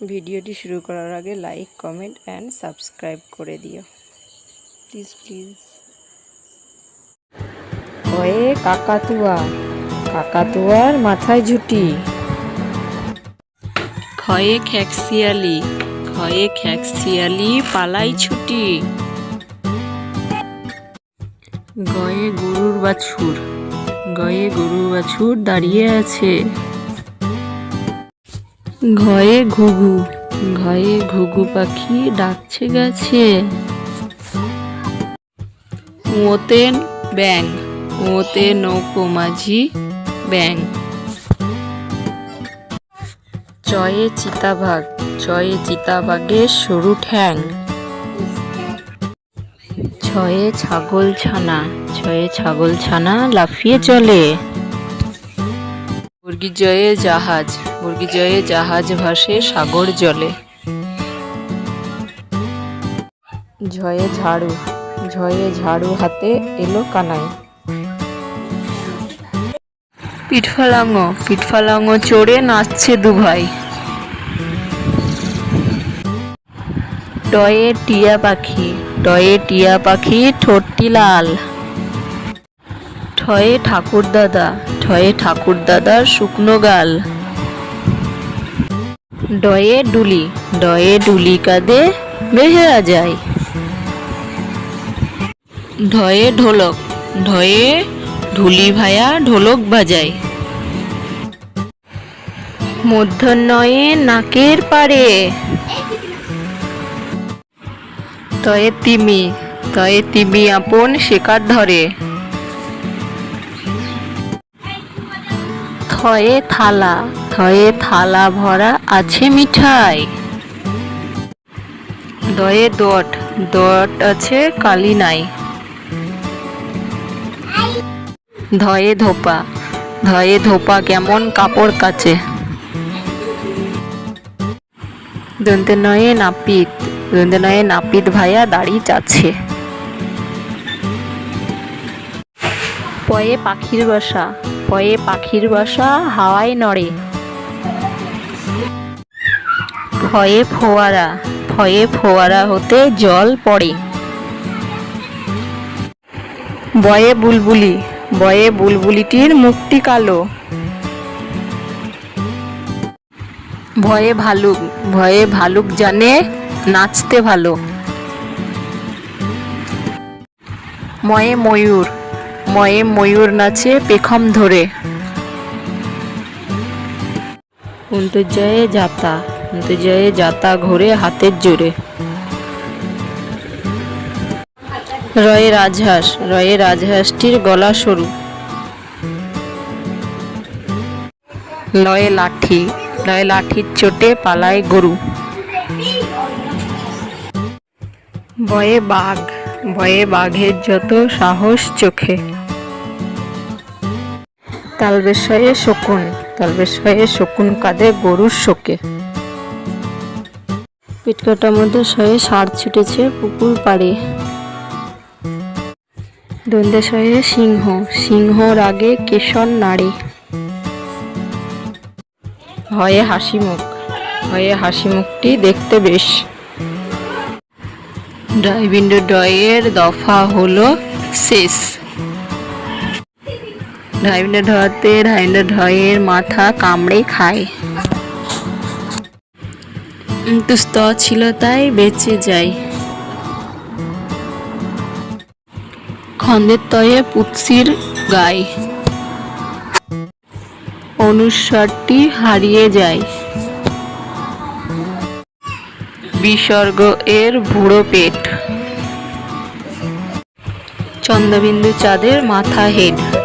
ভিডিওটি শুরু করার আগে লাইক কমেন্ট অ্যান্ড সাবস্ক্রাইব করে দিও। প্লিজ প্লিজ হয়ে কাকাতুয়া কাকাতুয়ার মাথায় ঝুটি খয়ে খ্যাকশিয়ালি খয়ে খ্যাকশিয়ালি পালাই ছুটি। গয়ে গরুর বাছুর গয়ে গরুর বাছুর দাঁড়িয়ে আছে। ঘয়ে ঘুঘু ঘয়ে ঘুঘু পাখি ডাকছে গেছে। ওতে ব্যাং ওতে নৌকো মাঝি ব্যাং চয়ে চিতাবাঘ, চয়ে চিতাবাঘের সরু ঠ্যাং। ছয়ে ছাগল ছানা, ছয়ে ছাগল ছানা লাফিয়ে চলে। মুরগি জয়ে জাহাজ, মুরগি জয়ে জাহাজ ভাসে সাগর জলে। ঝয়ে ঝাড়ু ঝয়ে ঝাড়ু হাতে এলো কানাই। পিঠফালাঙ্গ পিঠফালাঙ্গ চড়ে নাচছে দুভাই। টয়ে টিয়া পাখি, টয়ে টিয়া পাখি ঠোঁটটি লাল। ঠয়ে ঠাকুর দাদা ঠয়ে ঠাকুর দাদার শুকনো গাল। ডয়ে ডুলি ডয়ে ডুলি কাঁদে বেহেরা যায়। ঢয়ে ঢোলক ঢয়ে ঢুলি ভায়া ঢোলক বাজায়। মধ্যনয়ে নাকের পারে তয়ে তিমি তয়ে তিমি আপন শিকার ধরে। থয়ে থালা থয়ে থালা ভরা আছে মিঠাই। দয়ে দট দট আছে কালি নাই। ধয়ে ধোপা ধয়ে ধোপা কেমন কাপড় কাচে। দন্তে নয়ে নাপিত, দন্তে নয়ে নাপিত ভাইয়া দাড়ি চাচ্ছে। পয়ে পাখির বাসা, পয়ে পাখির বাসা হাওয়ায় নড়ে। ভয়ে ফোয়ারা ভয়ে ফোয়ারা হতে জল পড়ে। বয়ে বুলবুলি, বয়ে বুলবুলিটির মুক্তি কালো। ভয়ে ভালুক ভয়ে ভালুক জানে নাচতে ভালো। ময়ে ময়ূর ময়ে ময়ূর নাচে পেখম ধরে। অন্তর্জয়ে যাতা অন্তর্জয়ে যাতা ঘোরে হাতের জোরে। রয়ে রাজহাঁস, রয়ে রাজহাঁসটির গলা সরু। লয়ে লাঠি, লয়ে লাঠির চোটে পালায় গরু। বয়ে বাঘ ভয়ে বাঘের যত সাহস চোখে। তালবেশয়ে শকুন তালবেশয়ে শকুন কাঁদে গরুর শোকে। পিটকাটার মধ্যে শয়ে ষাঁড় ছুটেছে পুকুর পাড়ে। দন্দেশয়ে সিংহ সিংহর আগে কেশর নাড়ে। হয়ে হাসি মুখ হয়ে হাসি মুখটি দেখতে বেশ। ড্রাইভিন্ডো ডয়ের দফা হলো শেষ। ঢাইভিন্ডো ঢতে ঢাইভিন্ডো ঢয়ের মাথা কামড়ে খায়। কিন্তু স্ত ছিল তাই বেঁচে যায়। খন্দের তয়ে পুৎসির গায়। অনুস্বারটি হারিয়ে যায়। বিসর্গ এর বুড়ো পেট। চন্দ্রবিন্দু চাঁদের মাথা হেড।